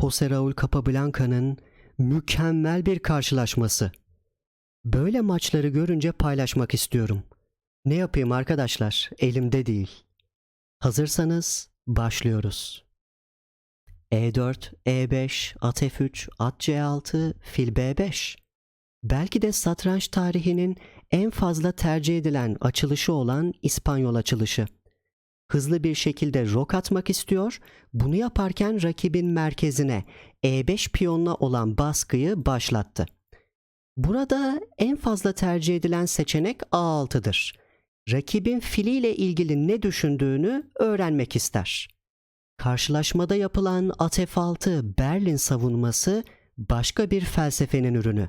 Jose Raul Capablanca'nın mükemmel bir karşılaşması. Böyle maçları görünce paylaşmak istiyorum. Ne yapayım arkadaşlar? Elimde değil. Hazırsanız başlıyoruz. E4, E5, at F3, at C6, fil B5. Belki de satranç tarihinin en fazla tercih edilen açılışı olan İspanyol açılışı. Hızlı bir şekilde rok atmak istiyor, bunu yaparken rakibin merkezine E5 piyonuna olan baskıyı başlattı. Burada en fazla tercih edilen seçenek A6'dır. Rakibin filiyle ilgili ne düşündüğünü öğrenmek ister. Karşılaşmada yapılan at F6 Berlin savunması başka bir felsefenin ürünü.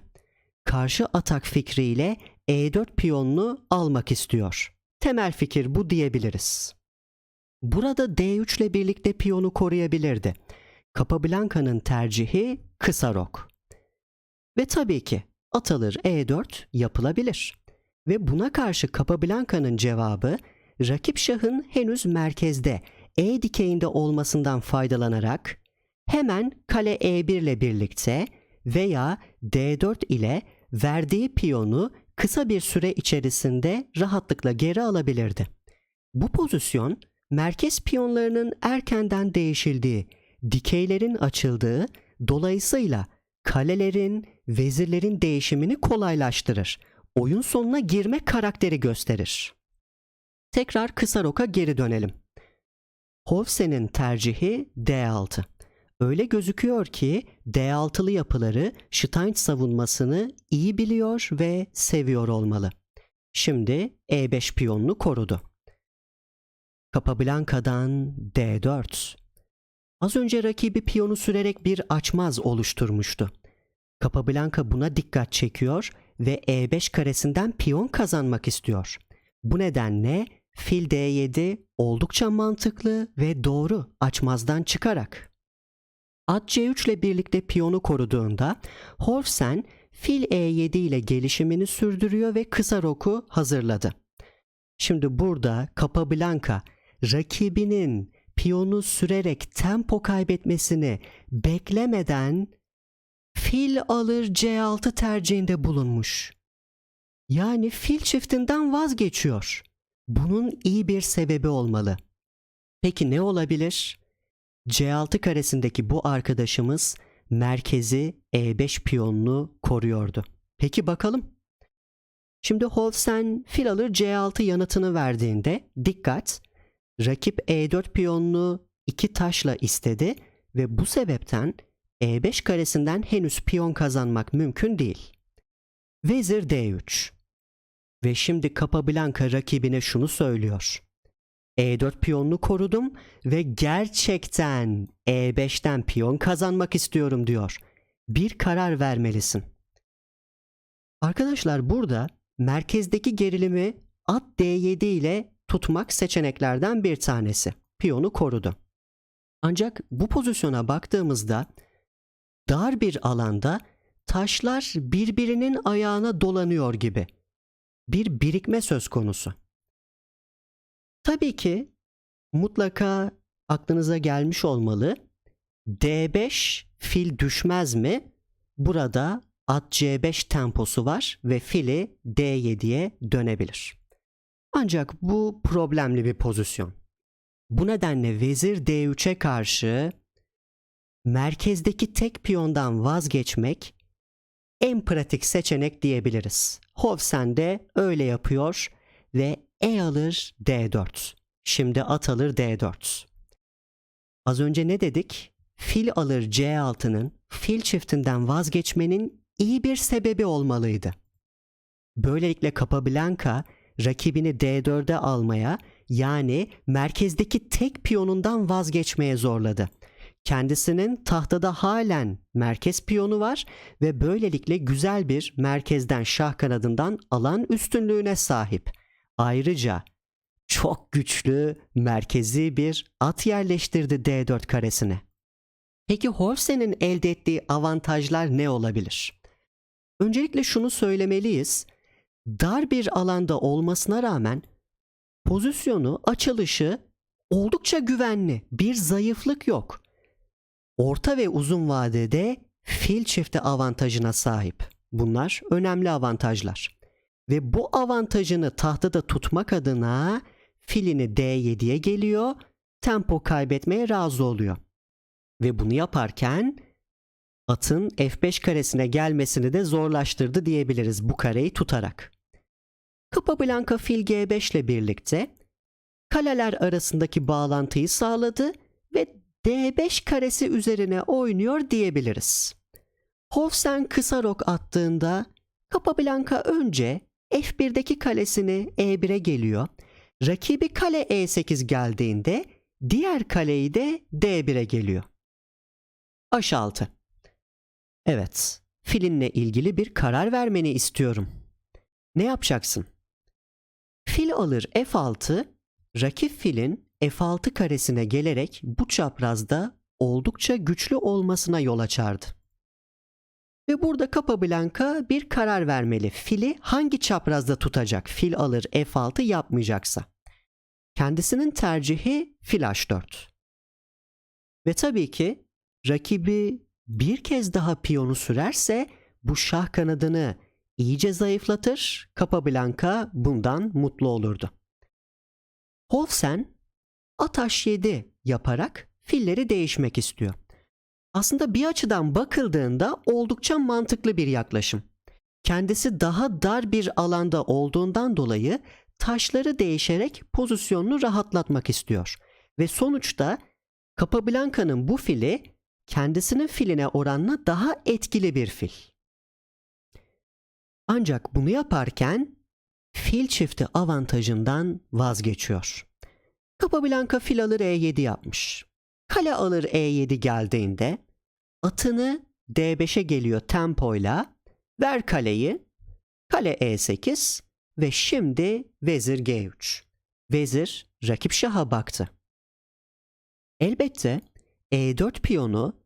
Karşı atak fikriyle E4 piyonunu almak istiyor. Temel fikir bu diyebiliriz. Burada D3 ile birlikte piyonu koruyabilirdi. Capablanca'nın tercihi kısa rok. Ve tabii ki at alır E4 yapılabilir. Ve buna karşı Capablanca'nın cevabı rakip şahın henüz merkezde E dikeyinde olmasından faydalanarak hemen kale E1 ile birlikte veya D4 ile verdiği piyonu kısa bir süre içerisinde rahatlıkla geri alabilirdi. Bu pozisyon merkez piyonlarının erkenden değişildiği, dikeylerin açıldığı, dolayısıyla kalelerin, vezirlerin değişimini kolaylaştırır. Oyun sonuna girme karakteri gösterir. Tekrar kısa roka geri dönelim. Hovse'nin tercihi D6. Öyle gözüküyor ki D6'lı yapıları Stein savunmasını iyi biliyor ve seviyor olmalı. Şimdi E5 piyonunu korudu. Capablanca'dan D4. Az önce rakibi piyonu sürerek bir açmaz oluşturmuştu. Capablanca buna dikkat çekiyor ve E5 karesinden piyon kazanmak istiyor. Bu nedenle fil D7 oldukça mantıklı ve doğru açmazdan çıkarak. At C3 ile birlikte piyonu koruduğunda Horsen fil E7 ile gelişimini sürdürüyor ve kısa roku hazırladı. Şimdi burada Capablanca rakibinin piyonu sürerek tempo kaybetmesini beklemeden fil alır C6 tercihinde bulunmuş. Yani fil çiftinden vazgeçiyor. Bunun iyi bir sebebi olmalı. Peki ne olabilir? C6 karesindeki bu arkadaşımız merkezi E5 piyonunu koruyordu. Peki bakalım. Şimdi Holsen fil alır C6 yanıtını verdiğinde dikkat rakip E4 piyonunu iki taşla istedi ve bu sebepten E5 karesinden henüz piyon kazanmak mümkün değil. Vezir D3 ve şimdi Capablanca rakibine şunu söylüyor. E4 piyonunu korudum ve gerçekten E5'ten piyon kazanmak istiyorum diyor. Bir karar vermelisin. Arkadaşlar burada merkezdeki gerilimi at D7 ile tutmak seçeneklerden bir tanesi. Piyonu korudu. Ancak bu pozisyona baktığımızda dar bir alanda taşlar birbirinin ayağına dolanıyor gibi. Bir birikme söz konusu. Tabii ki mutlaka aklınıza gelmiş olmalı. D5 fil düşmez mi? Burada at C5 temposu var ve fili D7'ye dönebilir. Ancak bu problemli bir pozisyon. Bu nedenle vezir D3'e karşı merkezdeki tek piyondan vazgeçmek en pratik seçenek diyebiliriz. Hovsen de öyle yapıyor ve E alır D4. Şimdi at alır D4. Az önce ne dedik? Fil alır C6'nın fil çiftinden vazgeçmenin iyi bir sebebi olmalıydı. Böylelikle Capablanca rakibini D4'e almaya yani merkezdeki tek piyonundan vazgeçmeye zorladı. Kendisinin tahtada halen merkez piyonu var ve böylelikle güzel bir merkezden şah kanadından alan üstünlüğüne sahip. Ayrıca çok güçlü merkezi bir at yerleştirdi D4 karesine. Peki Horsen'in elde ettiği avantajlar ne olabilir? Öncelikle şunu söylemeliyiz. Dar bir alanda olmasına rağmen pozisyonu, açılışı oldukça güvenli. Bir zayıflık yok. orta ve uzun vadede fil çifti avantajına sahip. Bunlar önemli avantajlar. Ve bu avantajını tahtada tutmak adına filini D7'ye geliyor, tempo kaybetmeye razı oluyor. Ve bunu yaparken atın F5 karesine gelmesini de zorlaştırdı diyebiliriz bu kareyi tutarak. Capablanca fil G5 ile birlikte kaleler arasındaki bağlantıyı sağladı ve D5 karesi üzerine oynuyor diyebiliriz. Hofsen kısa rok attığında Capablanca önce F1'deki kalesini E1'e geliyor. Rakibi kale E8 geldiğinde diğer kaleyi de D1'e geliyor. H6 Evet, filinle ilgili bir karar vermeni istiyorum. Ne yapacaksın? Fil alır F6, rakip filin F6 karesine gelerek bu çaprazda oldukça güçlü olmasına yol açardı. Ve burada Capablanca bir karar vermeli. Fili hangi çaprazda tutacak? Fil alır F6 yapmayacaksa. Kendisinin tercihi fil H4. Ve tabii ki rakibi bir kez daha piyonu sürerse bu şah kanadını iyice zayıflatır. Capablanca bundan mutlu olurdu. Holsen at H7 yaparak filleri değişmek istiyor. Aslında bir açıdan bakıldığında oldukça mantıklı bir yaklaşım. Kendisi daha dar bir alanda olduğundan dolayı taşları değişerek pozisyonunu rahatlatmak istiyor. Ve sonuçta Capablanca'nın bu fili kendisinin filine oranla daha etkili bir fil. Ancak bunu yaparken fil çifti avantajından vazgeçiyor. Capablanca fil alır E7 yapmış. Kale alır E7 geldiğinde atını D5'e geliyor tempoyla. Ver kaleyi. Kale E8 ve şimdi vezir G3. Vezir rakip şaha baktı. Elbette E4 piyonu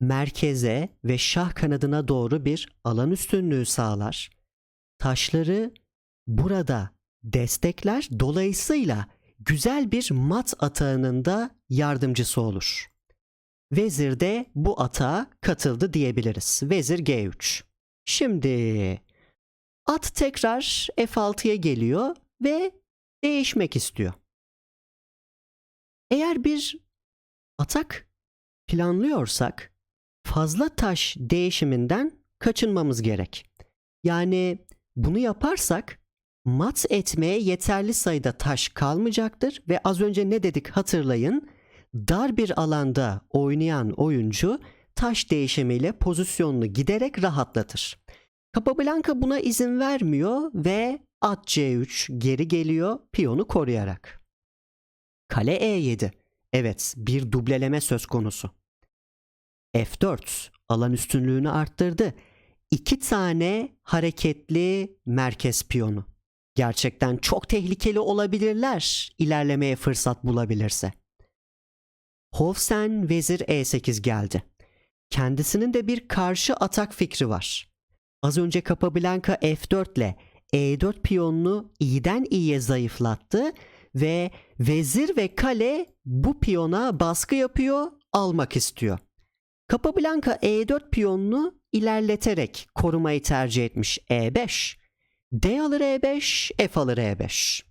merkeze ve şah kanadına doğru bir alan üstünlüğü sağlar. Taşları burada destekler. Dolayısıyla güzel bir mat atağının da yardımcısı olur. Vezir de bu atağa katıldı diyebiliriz. Vezir G3. Şimdi at tekrar F6'ya geliyor ve değişmek istiyor. Eğer bir atak planlıyorsak fazla taş değişiminden kaçınmamız gerek. Yani bunu yaparsak mat etmeye yeterli sayıda taş kalmayacaktır ve az önce ne dedik hatırlayın. Dar bir alanda oynayan oyuncu taş değişimiyle pozisyonunu giderek rahatlatır. Capablanca buna izin vermiyor ve at C3 geri geliyor piyonu koruyarak. Kale E7. Evet, bir dubleleme söz konusu. F4 alan üstünlüğünü arttırdı. İki tane hareketli merkez piyonu. Gerçekten çok tehlikeli olabilirler ilerlemeye fırsat bulabilirse. Hofsen vezir E8 geldi. Kendisinin de bir karşı atak fikri var. Az önce Capablanca F4 ile E4 piyonunu iyiden iyiye zayıflattı ve vezir ve kale bu piyona baskı yapıyor, almak istiyor. Capablanca E4 piyonunu ilerleterek korumayı tercih etmiş E5. D alır E5, F alır E5.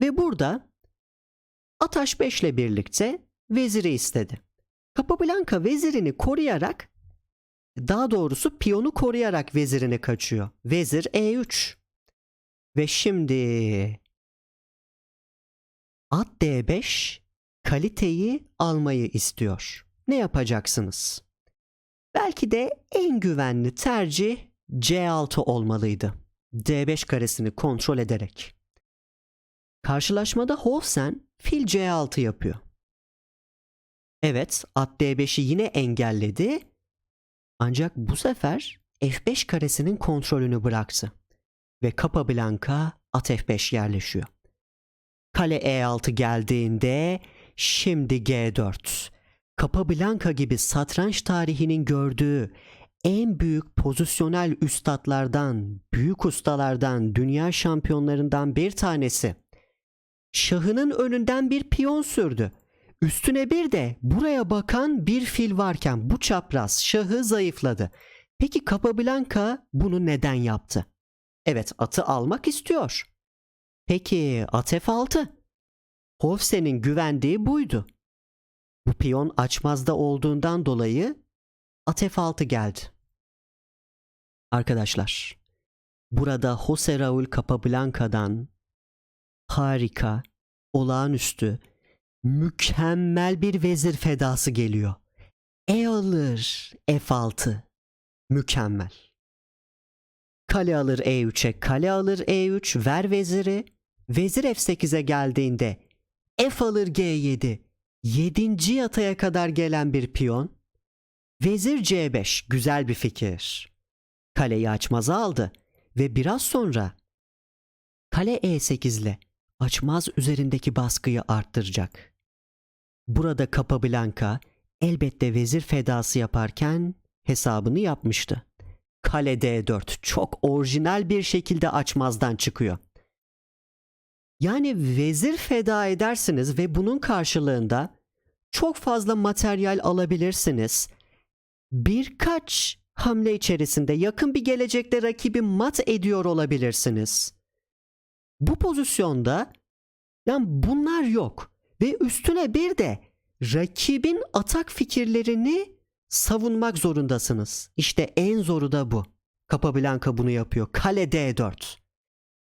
Ve burada at H5 ile birlikte veziri istedi. Capablanca vezirini koruyarak daha doğrusu piyonu koruyarak vezirini kaçıyor. Vezir E3. Ve şimdi at D5 kaliteyi almayı istiyor. Ne yapacaksınız? Belki de en güvenli tercih C6 olmalıydı. D5 karesini kontrol ederek. Karşılaşmada Hofsen fil C6 yapıyor. Evet, at D5'i yine engelledi. Ancak bu sefer F5 karesinin kontrolünü bıraktı. Ve Capablanca at F5 yerleşiyor. Kale E6 geldiğinde şimdi G4. Capablanca gibi satranç tarihinin gördüğü en büyük pozisyonel üstadlardan, büyük ustalardan, dünya şampiyonlarından bir tanesi. Şahının önünden bir piyon sürdü. Üstüne bir de buraya bakan bir fil varken bu çapraz şahı zayıfladı. Peki Capablanca bunu neden yaptı? Evet atı almak istiyor. Peki at F6. Hofse'nin güvendiği buydu. Bu piyon açmazda olduğundan dolayı at F6 geldi. Arkadaşlar, burada Jose Raul Capablanca'dan harika, olağanüstü, mükemmel bir vezir fedası geliyor. E alır F6. Mükemmel. Kale alır E3'e, kale alır E3, ver veziri. Vezir F8'e geldiğinde F alır G7. 7. yataya kadar gelen bir piyon. Vezir C5 güzel bir fikir. Kaleyi açmaza aldı ve biraz sonra kale E8 ile açmaz üzerindeki baskıyı arttıracak. Burada Capablanca elbette vezir fedası yaparken hesabını yapmıştı. Kale D4 çok orijinal bir şekilde açmazdan çıkıyor. Yani vezir feda edersiniz ve bunun karşılığında çok fazla materyal alabilirsiniz. Birkaç hamle içerisinde yakın bir gelecekte rakibi mat ediyor olabilirsiniz. Bu pozisyonda yani bunlar yok ve üstüne bir de rakibin atak fikirlerini savunmak zorundasınız. İşte en zoru da bu. Capablanca bunu yapıyor. Kale D4.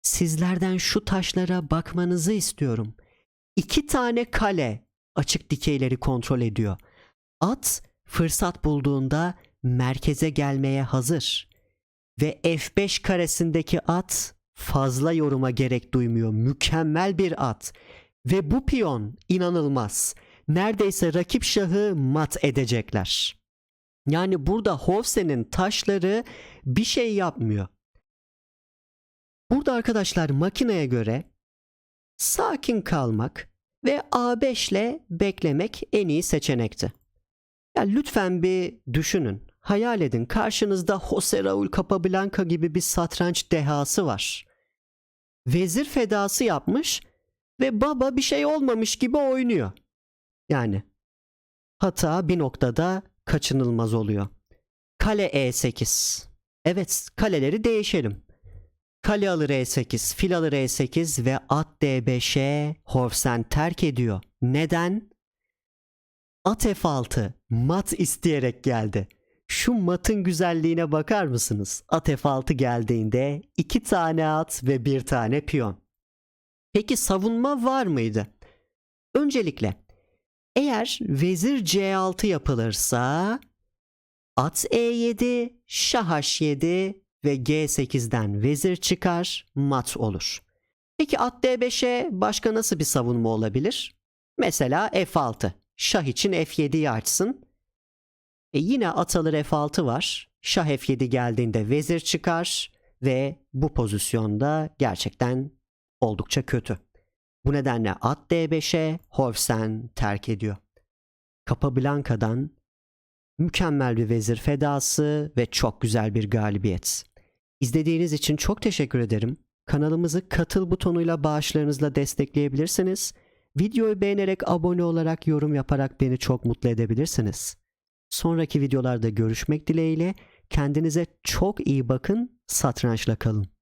Sizlerden şu taşlara bakmanızı istiyorum. İki tane kale açık dikeyleri kontrol ediyor. At fırsat bulduğunda merkeze gelmeye hazır. Ve F5 karesindeki at fazla yoruma gerek duymuyor. Mükemmel bir at. Ve bu piyon inanılmaz. Neredeyse rakip şahı mat edecekler. Yani burada Hofse'nin taşları bir şey yapmıyor. Burada arkadaşlar makineye göre sakin kalmak ve A5 ile beklemek en iyi seçenekti. Ya lütfen bir düşünün, hayal edin karşınızda Jose Raul Capablanca gibi bir satranç dehası var. Vezir fedası yapmış ve baba bir şey olmamış gibi oynuyor. Yani hata bir noktada kaçınılmaz oluyor. Kale E8. Evet kaleleri değişelim. Kale alır E8, fil alır E8 ve at D5'e Horsen terk ediyor. Neden? At F6 mat isteyerek geldi. Şu matın güzelliğine bakar mısınız? At F6 geldiğinde iki tane at ve bir tane piyon. Peki savunma var mıydı? Öncelikle eğer vezir C6 yapılırsa at E7, şah H7 ve G8'den vezir çıkar, mat olur. Peki at D5'e başka nasıl bir savunma olabilir? Mesela F6. Şah için F7'yi açsın. E yine at alır F6 var. Şah F7 geldiğinde vezir çıkar ve bu pozisyonda gerçekten oldukça kötü. Bu nedenle at D5'e Horsen terk ediyor. Capablanca'dan mükemmel bir vezir fedası ve çok güzel bir galibiyet. İzlediğiniz için çok teşekkür ederim. Kanalımızı katıl butonuyla bağışlarınızla destekleyebilirsiniz. Videoyu beğenerek abone olarak yorum yaparak beni çok mutlu edebilirsiniz. Sonraki videolarda görüşmek dileğiyle kendinize çok iyi bakın, satrançla kalın.